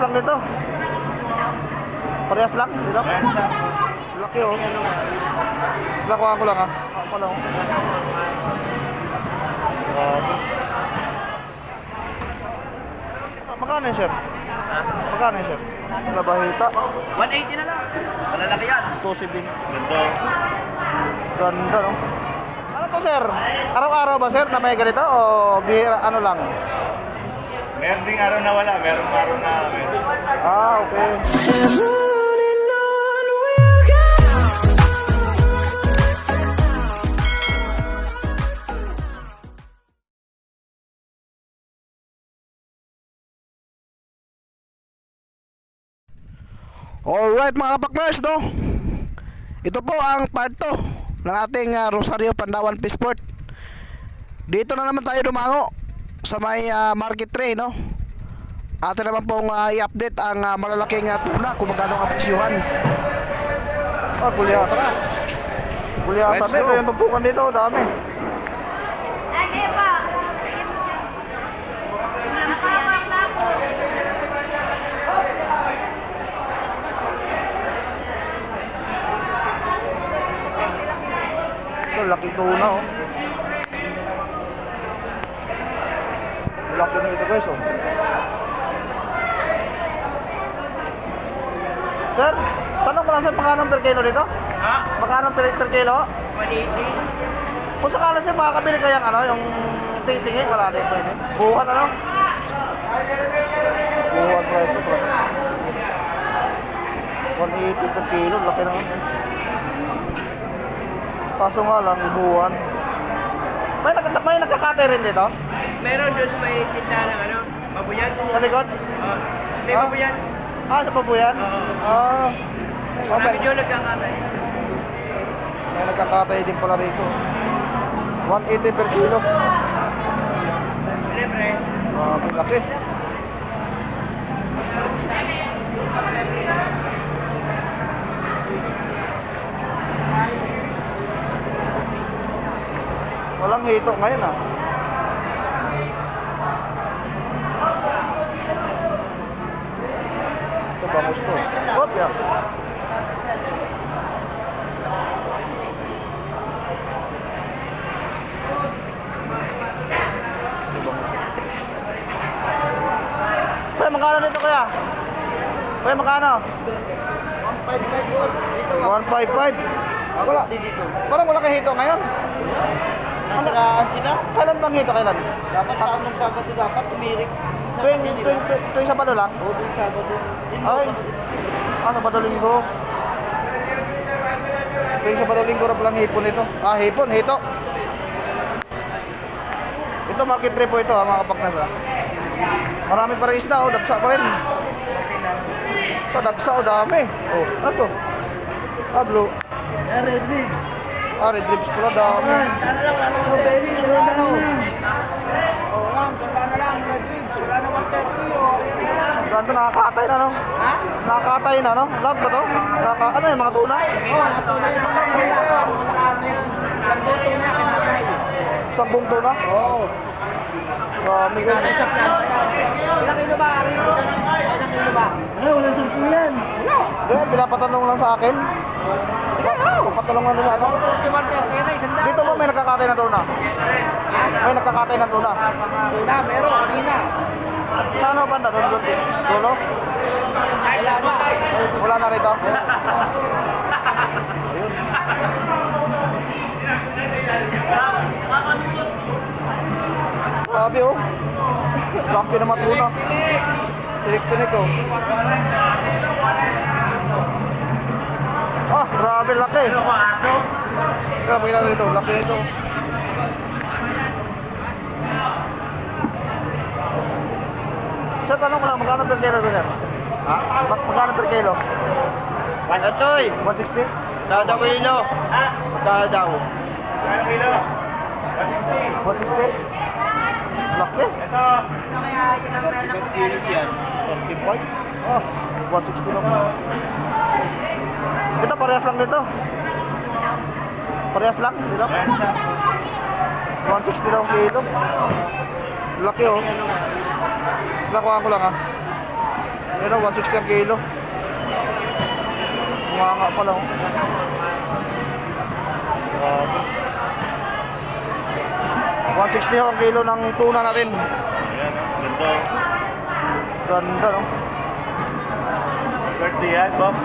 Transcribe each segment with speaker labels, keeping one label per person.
Speaker 1: parehas lang nito. Parehas lang, dito. Laki oh. Lakuha ko lang ah. Ako lang. Grabe. Magkano yun, sir? Magkano yun, sir? Labahita.
Speaker 2: 180 na lang. Malalaki yan.
Speaker 1: 270.
Speaker 2: Ganda.
Speaker 1: Ganda, no? Ano to, sir? Araw-araw ba, sir, na may ganito? O bihira, ano lang?
Speaker 2: Meron ding araw na wala, meron araw na meron.
Speaker 1: Ah, okay. Alright mga kapakners, no? Ito po ang part 2 ng ating ah, Rosario Pandawan Peaceport. Dito na naman tayo dumango sa may ah, market tray, no? Atin naman pong ah, i-update ang ah, malalaking ah, tuna kung magkano ang presyuhan. Ah, gulyata. Gulyata
Speaker 3: Let's
Speaker 1: dito,
Speaker 3: go.
Speaker 1: yung tumpukan dito, dami.
Speaker 4: Ba?
Speaker 1: Ito, laki tuna, oh. Laki nito guys, oh. Sir, tanong ko lang sir, magkano per kilo dito?
Speaker 2: Ha?
Speaker 1: Magkano per, per kilo?
Speaker 2: 180.
Speaker 1: Kung sakala sir, makakabili kayang ano, yung titingin, wala din pwede. Buhat ano? Buhat pala ito, bro. 180 per kilo, laki naman. Kaso nga lang, buwan. May, nag may nagkakate rin dito?
Speaker 2: Meron doon may kita ng ano, babuyan.
Speaker 1: Sa likod?
Speaker 2: Uh, may
Speaker 1: Ah?
Speaker 2: babuyan.
Speaker 1: Ah, sa pabuyan?
Speaker 2: Oo.
Speaker 1: Ah. Oh,
Speaker 2: Marami
Speaker 1: may,
Speaker 2: doon nagkakatay.
Speaker 1: may nagkakatay din pala rito. 180 per kilo.
Speaker 2: Siyempre,
Speaker 1: Grabe, laki. Walang hito ngayon ah. To. Hop, yeah. Kuya, magkano dito kuya? Kuya, magkano? 155 Wala.
Speaker 3: dito.
Speaker 1: Parang wala kay hito ngayon.
Speaker 3: Nasiraan sila.
Speaker 1: Kailan bang hito? Kailan?
Speaker 3: Dapat sa unang Sabado dapat umirik.
Speaker 1: Tuwing, tuwing, tuwing, tuwing Sabado lang?
Speaker 3: Oo, tuwing Sabado.
Speaker 1: Ay. Ano ba linggo? Tuwing Sabado linggo na palang hipon ito. Ah, hipon, hito. Ito market trip po ito ha, mga kapaknas ha. Marami pa rin isda oh, dagsa pa rin. Ito, dagsa oh, dami. Oh, ano to? Ah, blue.
Speaker 3: Red League.
Speaker 1: Ah, red ribs pala, dami.
Speaker 3: Sana lang, wala naman 30. Wala na. Oo, ma'am, sala na lang. Red League. Wala na 130. O, ayan na yan.
Speaker 1: Ganito nakakatay na, no?
Speaker 3: Ha?
Speaker 1: Nakakatay na, no? Lahat ba to? Naka, ano yung mga tuna?
Speaker 3: Oo, natunay yung mga nila. Mga ano yan. Isang boto na kinakay.
Speaker 1: Sampung tuna?
Speaker 3: Oo.
Speaker 1: Dami
Speaker 3: Kinakay
Speaker 1: guys.
Speaker 3: sa planta yan. Ilang kilo ba, Ari? Ilang kilo ba? Ano, wala siyang po yan. Wala.
Speaker 1: Kaya pinapatanong lang sa akin.
Speaker 3: Sige, oo.
Speaker 1: Patanong lang nila, ano?
Speaker 3: 41.30 yan na, isang daan.
Speaker 1: Dito ba may nakakatay na tuna?
Speaker 3: Ha?
Speaker 1: May nakakatay na tuna.
Speaker 3: Tuna, meron kanina.
Speaker 1: Sa ano banda? Doon, doon, dulo?
Speaker 3: Wala na.
Speaker 1: Rito? Grabe oh. Laki na matuna. Tinik-tinik oh. Ah, grabe laki. Grabe na rito, laki nito. Sir, tanong ko lang, magkano per kilo sir? Ha? Mag magkano per kilo?
Speaker 3: Atoy,
Speaker 1: 160?
Speaker 3: dada ko ilo. Dada daw.
Speaker 2: Ilang kilo? 160.
Speaker 1: 160? Laki.
Speaker 2: Ito.
Speaker 3: Kilos yan.
Speaker 1: 45? Oh, 160 lang. Ito, parehas lang dito. Parehas lang dito. 160 lang kilo. Laki oh. Nakuha ko lang ah. Yun o, 160 ang kilo. Mga nga pala oh. Grabe. 160 ho ang kilo ng tuna natin.
Speaker 2: Ayan, ganda.
Speaker 1: Ganda no.
Speaker 2: Birthday yan, Bob.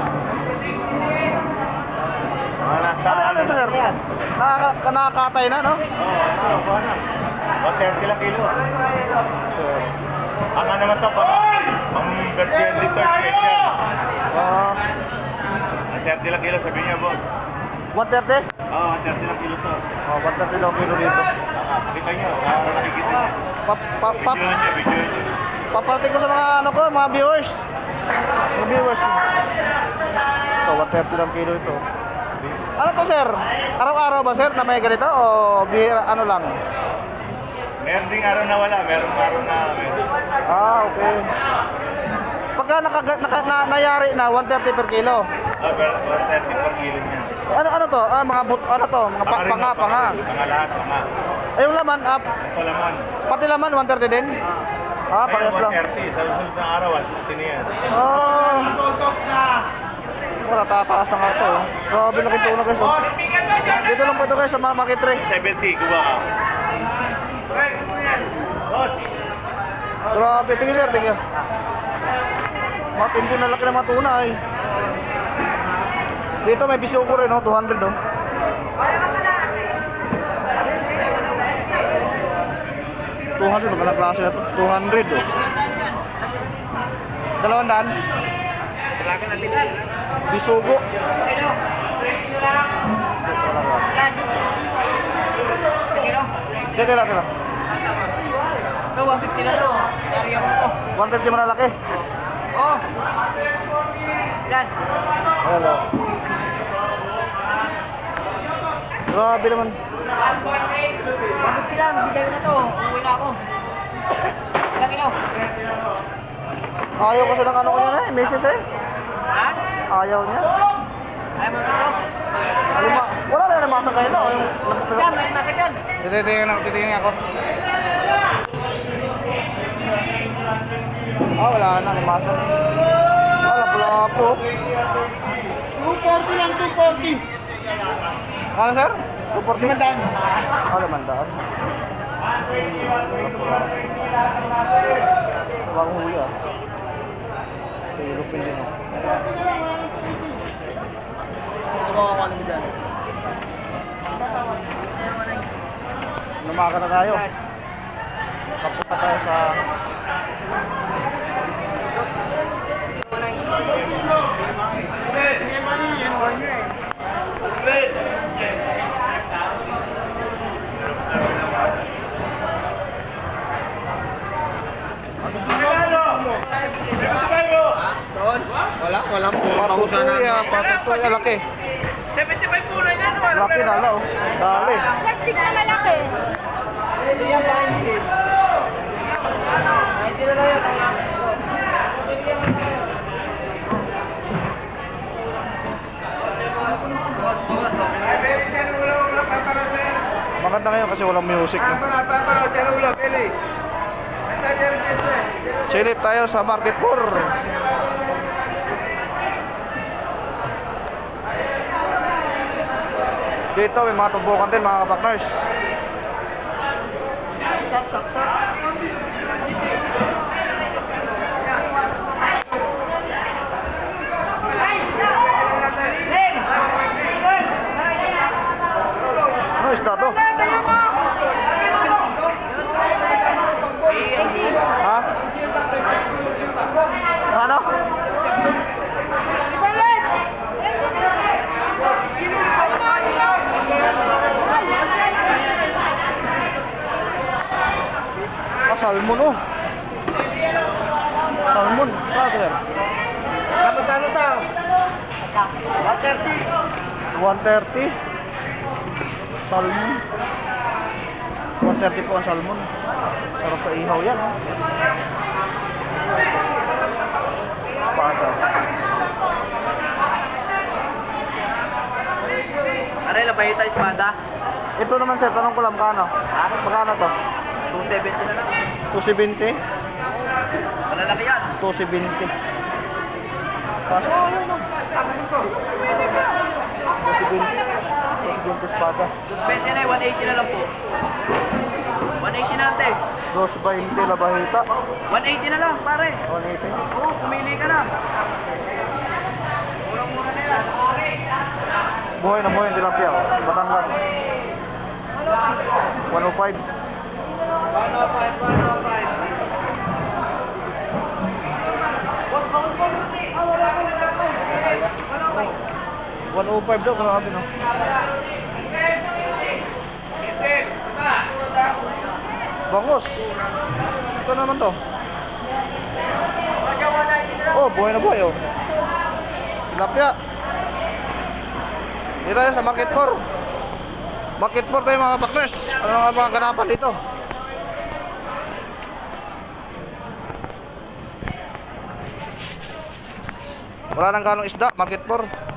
Speaker 2: Nasa
Speaker 1: Ano
Speaker 2: ano
Speaker 1: ito sir? Nakaka nakakatay na no?
Speaker 2: Oo, ano, na. 130 lang kilo. Ang ano naman to, pang birthday dito special.
Speaker 1: Ah,
Speaker 2: 130 lang kilo, sabi niya, boss.
Speaker 1: 130?
Speaker 2: Oo, 130 lang kilo to.
Speaker 1: Oh, 130 daw ang kilo dito.
Speaker 2: Kita nyo, ah, nakikita.
Speaker 1: Pa, pa, pa,
Speaker 2: Video
Speaker 1: paparating ko sa mga ano ko, mga viewers. Mga viewers ko. Ito, 130 lang kilo ito. Ano to sir? Araw-araw ba sir na may ganito o bihira ano lang?
Speaker 2: Meron ding araw na wala, meron araw na meron.
Speaker 1: Ah, okay. Pagka naka, naka, na, nayari na 130 per kilo.
Speaker 2: Ah, pero 130 per kilo niya.
Speaker 1: Ano ano to? Ah, mga but, ano to? Mga pa, panga, panga.
Speaker 2: Panga lahat, panga.
Speaker 1: Eh, yung laman, ah,
Speaker 2: Ito laman.
Speaker 1: pati laman 130 din? Ah, parehas lang.
Speaker 2: 130, sa susunod na araw, 160 na yan.
Speaker 1: Ah. Wala, tataas na nga ito. oh. Grabe laki tuna guys. Oh. Dito lang po ito guys sa mga market tray.
Speaker 2: 70, kuha ka.
Speaker 1: Grabe, tingin sir, tingin. Matindi na laki ng mga tuna ay. Dito may bisuko rin, oh, 200 oh. Two hundred, magandang klase na to. 200 oh. Dalawang daan. Bisugo. Teka teka lang.
Speaker 3: Ito, 150 na to. Nariya ko na to.
Speaker 1: 150 malalaki.
Speaker 3: Oh. Yan.
Speaker 1: Ayan o. Grabe naman.
Speaker 3: 150 lang. Bigay ko na to. Uwi na ako. Ilang kilo?
Speaker 1: Ayaw kasi ng ano ko yun eh, misis eh.
Speaker 3: Ha?
Speaker 1: Ayaw niya.
Speaker 3: Ayaw mo ito?
Speaker 1: Wala na namasa kayo no. Yung,
Speaker 3: Siya, may nasa dyan.
Speaker 1: titingin ako, titingin ako. Ah, wala na, namasa. Wala pala po.
Speaker 3: 240 lang, 240.
Speaker 1: Ano sir? 240? Limandaan. Ah, limandaan. Wala huli ah. Kilo pili no. Ito ba ako alam dyan? Lumaka na tayo. Papunta tayo sa...
Speaker 3: Wala, wala po.
Speaker 1: Patutuya, patutuya laki.
Speaker 3: 75 po na yan.
Speaker 1: Laki dala oh. Dali.
Speaker 4: Plastic na lalaki.
Speaker 1: Maganda ngayon kasi walang music. No? Silip tayo sa Market 4. Dito may mga tumbukan din mga kapakners.
Speaker 3: Sap, sap, sap.
Speaker 1: Ano isda to? Ha? Ano? Ah, salmon oh. Salmon. Kano to, sir?
Speaker 3: Kano kano to?
Speaker 1: 130. Salmon. 130 po ang salmon. Sarap sa ihaw yan. Oh. Bata.
Speaker 3: Ano yung labahita espada?
Speaker 1: Ito naman sir, tanong ko lang kano? Magkano to?
Speaker 3: 270 na lang.
Speaker 1: 270?
Speaker 3: Malalaki yan.
Speaker 1: 270. Pasok. Yun, no. Presidente. Presidente Espada.
Speaker 3: 20 na, 180 na lang po. 180 na ate.
Speaker 1: Dos 20 la bajita.
Speaker 3: 180 na lang, pare.
Speaker 1: 180.
Speaker 3: Oo, pumili ka na. Murang-mura na yan.
Speaker 1: Buhay na buhay, tilapia. Batangas. 105. One oh five daw, grabe no. Bangos. Ito naman to. Oh, buhay na buhay oh. Tilapia. Dito sa Market 4. Market 4 tayo mga bakles. Ano nga mga ganapan dito? Wala nang ganong isda, Market 4.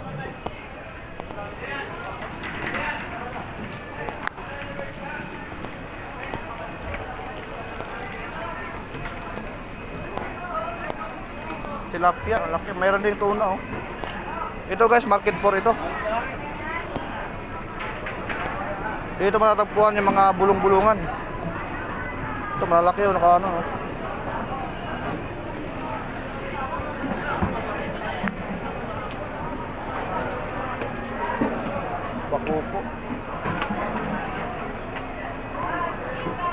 Speaker 1: Tilapia, laki. Mayroon din tuna oh. Ito guys, Market 4 ito. Dito matatagpuan yung mga bulong-bulungan. Ito malaki oh, naka ano. oh. Bakupo.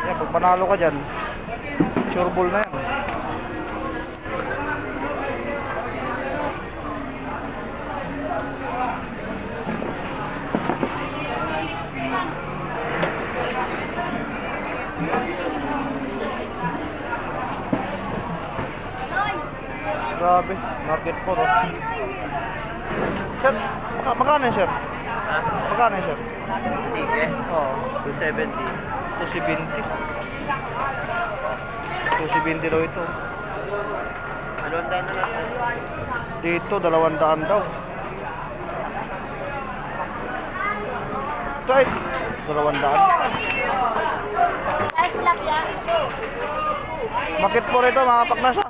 Speaker 1: Yan, pag panalo ka dyan, sure ball na yan. Grabe, market po. Oh. Sir, maka magkano yun, sir?
Speaker 3: Ha?
Speaker 1: Magkano yun, sir?
Speaker 3: Tige,
Speaker 1: Oo,
Speaker 3: 270.
Speaker 1: 270. 270 daw ito.
Speaker 3: Dalawang daan na lang.
Speaker 1: Dito, dalawang daan daw. Guys, dalawang daan. Market po rito, mga paknas.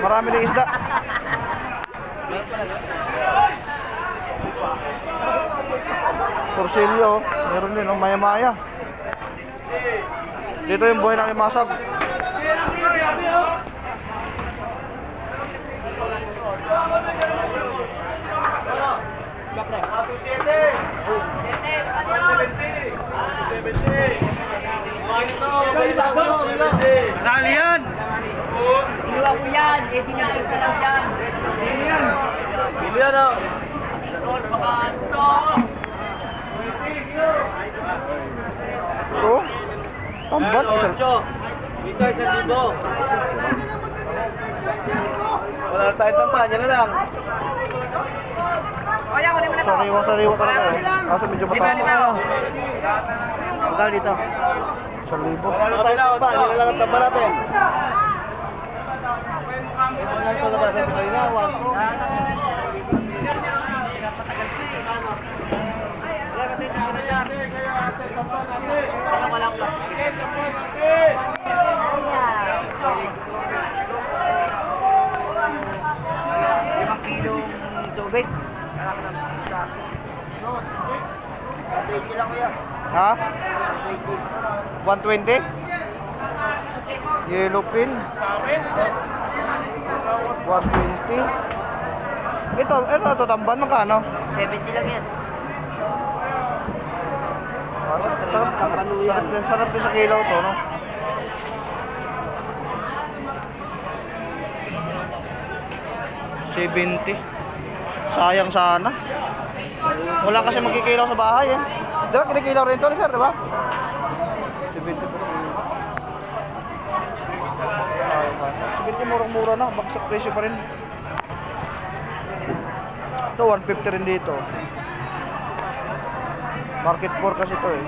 Speaker 1: Ah. Marami ng isda. Oh. meron din, oh, maya-maya. Dito yung buhay ng limasag.
Speaker 3: Nakali
Speaker 5: Inuwa ko yan, eh dinagis na lang yan.
Speaker 1: Bilian oh.
Speaker 5: Doon, mga ano.
Speaker 1: Ito. Tambat.
Speaker 3: Ocho. Isa sa libo. Wala na tayong tampan, yan na lang.
Speaker 5: Kaya ko naman na to.
Speaker 1: Sariwa, sariwa talaga. eh. Kaso medyo mataas.
Speaker 3: Magkano dito?
Speaker 1: Sa libo.
Speaker 3: Wala na tayong tampan, yan na lang ang tampan natin.
Speaker 5: Kaya wala akong plastic.
Speaker 3: Limang kilong tubig.
Speaker 1: Ha? 120? Yellow pin? 120? Ito, ano ito, tamban, magkano?
Speaker 5: 70 lang yan.
Speaker 1: Sarap, sarap, sarap, sarap din, sarap din sa kilaw to, no? Seventy. Sayang sana. Wala kasi magkikilaw sa bahay eh. Di ba kinikilaw rin to, sir, di ba? 70 po. 70 murang-mura na, bagsak presyo pa rin. Ito, 150 rin dito. Market 4 kasi to eh.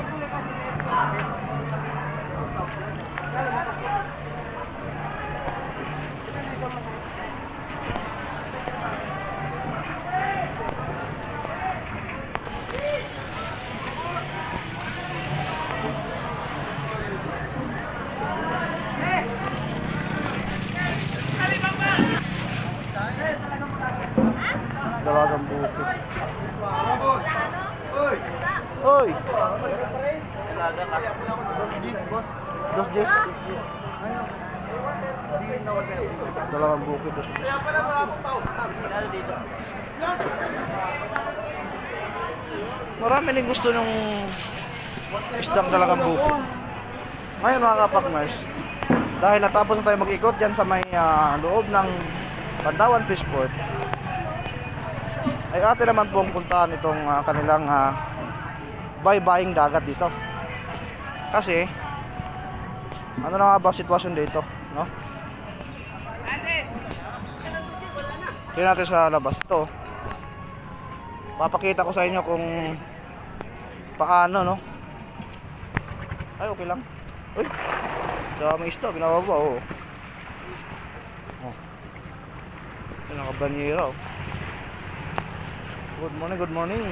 Speaker 1: Oy. Dos Jis. Dalawang bukid. Dos Jis. Marami rin gusto ng isdang dalagang bukid. Ngayon mga kapakmers, dahil natapos na tayo mag-ikot dyan sa may ah, loob ng Pandawan Fishport, ay ate naman pong puntahan itong ah, kanilang uh, bye-buying dagat dito. Kasi, ano na nga ba sitwasyon dito, no? Tingnan natin sa labas to. Papakita ko sa inyo kung paano, no? Ay, okay lang. Uy, sa may isda, binababa, oo. Oh. Ito, nakabanyera, oh. Good morning, good morning.